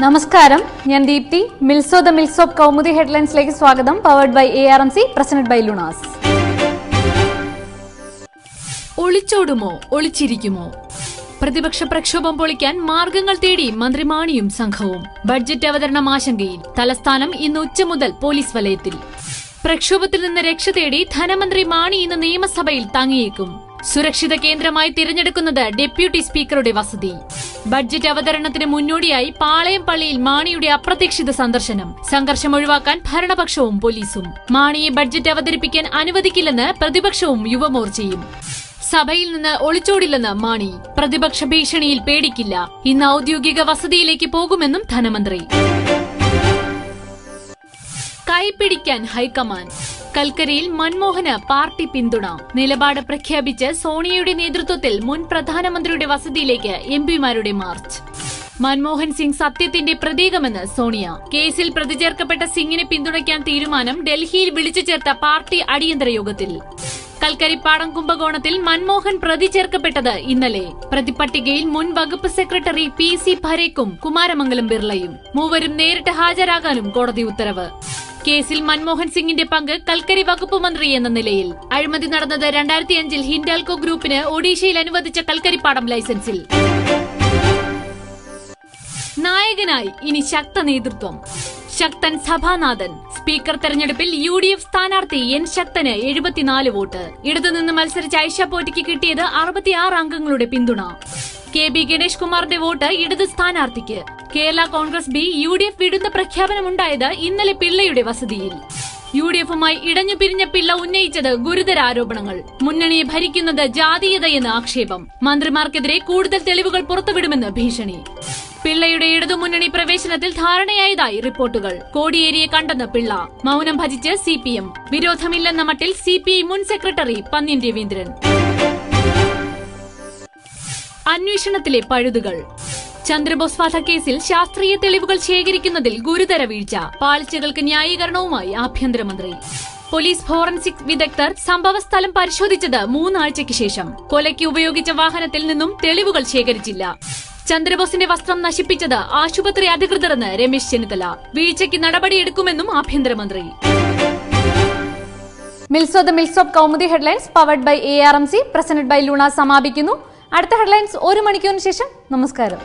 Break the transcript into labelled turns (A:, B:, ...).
A: നമസ്കാരം. ഞാൻ ദീപ്തി. മിൽസോ ദ മിൽസ് ഓഫ് കൗമുദി ഹെഡ്ലൈൻസിലേക്ക് സ്വാഗതം. Powered by A R M C presented by Lunaz.
B: ഒളിച്ചോടുമോ? ഒളിച്ചിരിക്കുമോ? പ്രതിപക്ഷ പ്രക്ഷോഭം പൊളിക്കാൻ മാർഗങ്ങൾ തേടി മന്ത്രി മാണിയും സംഘവും. ബഡ്ജറ്റ് അവതരണം ആശങ്കയിൽ. തലസ്ഥാനം ഇന്ന് ഉച്ച മുതൽ പോലീസ് വലയത്തിൽ. പ്രക്ഷോഭത്തിൽ നിന്ന് രക്ഷ തേടി ധനമന്ത്രി മാണി ഇന്ന് നിയമസഭയിൽ തങ്ങിയേക്കും. സുരക്ഷിത കേന്ദ്രമായി തിരഞ്ഞെടുക്കുന്നത് ഡെപ്യൂട്ടി സ്പീക്കറുടെ വസതി. ബഡ്ജറ്റ് അവതരണത്തിന് മുന്നോടിയായി പാളയം പള്ളിയിൽ മാണിയുടെ അപ്രതീക്ഷിത സന്ദർശനം. സംഘർഷം ഒഴിവാക്കാൻ ഭരണപക്ഷവും പോലീസും. മാണിയെ ബഡ്ജറ്റ് അവതരിപ്പിക്കാൻ അനുവദിക്കില്ലെന്ന് പ്രതിപക്ഷവും യുവമോർച്ചയും. സഭയിൽ നിന്ന് ഒളിച്ചോടില്ലെന്ന് മാണി. പ്രതിപക്ഷ ഭീഷണിയിൽ പേടിക്കില്ല. ഇന്ന് ഔദ്യോഗിക വസതിയിലേക്ക് പോകുമെന്നും ധനമന്ത്രി. കൈപിടിക്കാൻ ഹൈക്കമാൻഡ്. കൽക്കരിയിൽ മൻമോഹന് പാർട്ടി പിന്തുണ. നിലപാട് പ്രഖ്യാപിച്ച് സോണിയയുടെ നേതൃത്വത്തിൽ മുൻ പ്രധാനമന്ത്രിയുടെ വസതിയിലേക്ക് എം പിമാരുടെ മാർച്ച്. മൻമോഹൻ സിംഗ് സത്യത്തിന്റെ പ്രതീകമെന്ന് സോണിയ. കേസിൽ പ്രതിചേർക്കപ്പെട്ട സിംഗിനെ പിന്തുണയ്ക്കാൻ തീരുമാനം ഡൽഹിയിൽ വിളിച്ചു ചേർത്ത പാർട്ടി അടിയന്തര യോഗത്തിൽ. കൽക്കരിപ്പാടം കുംഭകോണത്തിൽ മൻമോഹൻ പ്രതി ചേർക്കപ്പെട്ടത് ഇന്നലെ. പ്രതിപട്ടികയിൽ മുൻ വകുപ്പ് സെക്രട്ടറി പി സി ഭരേക്കും കുമാരമംഗലം ബിർളയും. മൂവരും നേരിട്ട് ഹാജരാകാനും കോടതി ഉത്തരവ്. കേസിൽ മൻമോഹൻ സിംഗിന്റെ പങ്ക് കൽക്കരി വകുപ്പ് മന്ത്രി എന്ന നിലയിൽ. അഴിമതി നടന്നത് രണ്ടായിരത്തി അഞ്ചിൽ ഹിൻഡാൽകോ ഗ്രൂപ്പിന് ഒഡീഷയിൽ അനുവദിച്ച കൽക്കരിപ്പാടം ലൈസൻസിൽ. നായകനായി ഇനി ശക്ത നേതൃത്വം. ശക്തൻ സഭാനാഥൻ. സ്പീക്കർ തെരഞ്ഞെടുപ്പിൽ യു ഡി എഫ് സ്ഥാനാർത്ഥി എൻ ശക്തന് എഴുപത്തിനാല് വോട്ട്. ഇടതുനിന്ന് മത്സരിച്ച ഐഷ പോറ്റിക്ക് കിട്ടിയത് അറുപത്തിയാറ് അംഗങ്ങളുടെ പിന്തുണ. കെ ബി ഗണേഷ് കുമാറിന്റെ വോട്ട് ഇടത് സ്ഥാനാർത്ഥിക്ക്. Kerala Congress B U D F വിടുന്ന പ്രഖ്യാപനമുണ്ടായത് ഇന്നലെ പിള്ളയുടെ വസതിയിൽ. യു ഡി എഫുമായി ഇടഞ്ഞു പിരിഞ്ഞ പിള്ള ഉന്നയിച്ചത് ഗുരുതര ആരോപണങ്ങൾ. മുന്നണിയെ ഭരിക്കുന്നത് ജാതീയതയെന്ന് ആക്ഷേപം. മന്ത്രിമാർക്കെതിരെ കൂടുതൽ തെളിവുകൾ പുറത്തുവിടുമെന്ന് ഭീഷണി. പിള്ളയുടെ ഇടതുമുന്നണി പ്രവേശനത്തിൽ ധാരണയായതായി റിപ്പോർട്ടുകൾ. കോടിയേരിയെ കണ്ടെന്ന് പിള്ള. മൗനം ഭജിച്ച് സി പി എം വിരോധമില്ലെന്ന മട്ടിൽ സി പി ഐ മുൻ സെക്രട്ടറി പന്ന്യൻ രവീന്ദ്രൻ. അന്വേഷണത്തിലെ പഴുതുകൾ. ചന്ദ്രബോസ് വധക്കേസിൽ ശാസ്ത്രീയ തെളിവുകൾ ശേഖരിക്കുന്നതിൽ ഗുരുതര വീഴ്ച. പാളിച്ചകൾക്ക് ന്യായീകരണവുമായി ആഭ്യന്തരമന്ത്രി. പോലീസ് ഫോറൻസിക് വിദഗ്ധർ സംഭവസ്ഥലം പരിശോധിച്ചത് മൂന്നാഴ്ചയ്ക്ക് ശേഷം. കൊലയ്ക്ക് ഉപയോഗിച്ച വാഹനത്തിൽ നിന്നും തെളിവുകൾ ശേഖരിച്ചില്ല. ചന്ദ്രബോസിന്റെ വസ്ത്രം നശിപ്പിച്ചത് ആശുപത്രി അധികൃതരെന്ന് രമേശ് ചെന്നിത്തല. വീഴ്ചയ്ക്ക് നടപടിയെടുക്കുമെന്നും ആഭ്യന്തരമന്ത്രി.
A: മിൽസോ the mills of Kaumudi headlines powered by A R M C presented by Luna സമാപിക്കുന്നു. അടുത്ത ഹെഡ്ലൈൻസ് ഒരു മണിക്കൂറിന് ശേഷം. നമസ്കാരം.